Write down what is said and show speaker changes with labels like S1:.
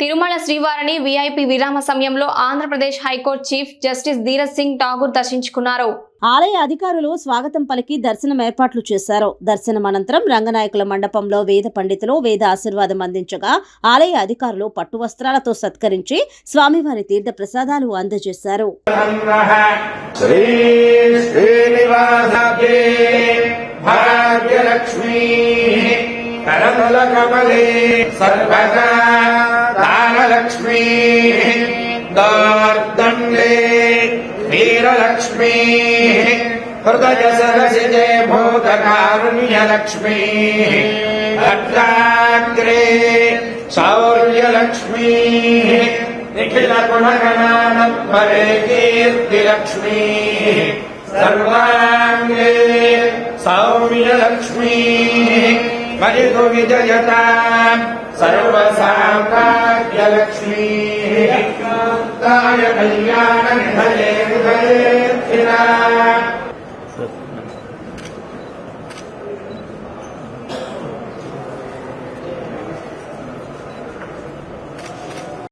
S1: తిరుమల శ్రీవారిని వీఐపీ విరామ సమయంలో Andhra Pradesh high court chief justice Dheeraj Singh Thakur దర్శించుకున్నారు.
S2: ఆలయ అధికారులు స్వాగతం పలికి దర్శనం ఏర్పాట్లు చేశారు. దర్శనం అనంతరం రంగనాయకుల మండపంలో వేద పండితులు వేద ఆశీర్వాదం అందించగా ఆలయ అధికారులు పట్టు వస్త్రాలతో సత్కరించి స్వామివారి తీర్థ ప్రసాదాలు అందజేశారు
S3: సర్వదా వీరలక్ష్మీ దార్దండే వీరలక్ష్మీ హృదయ సరసిజే భూతకారుణ్యలక్ష్మీ అగ్రాగ్రే శౌర్యలక్ష్మీ నిఖిల గుణగణానత్మరే కీర్తిలక్ష్మీ సర్వాంగే సౌమ్యలక్ష్మీ మరిదు విజయత సర్వసా ताय कल्याणनिधये हृदये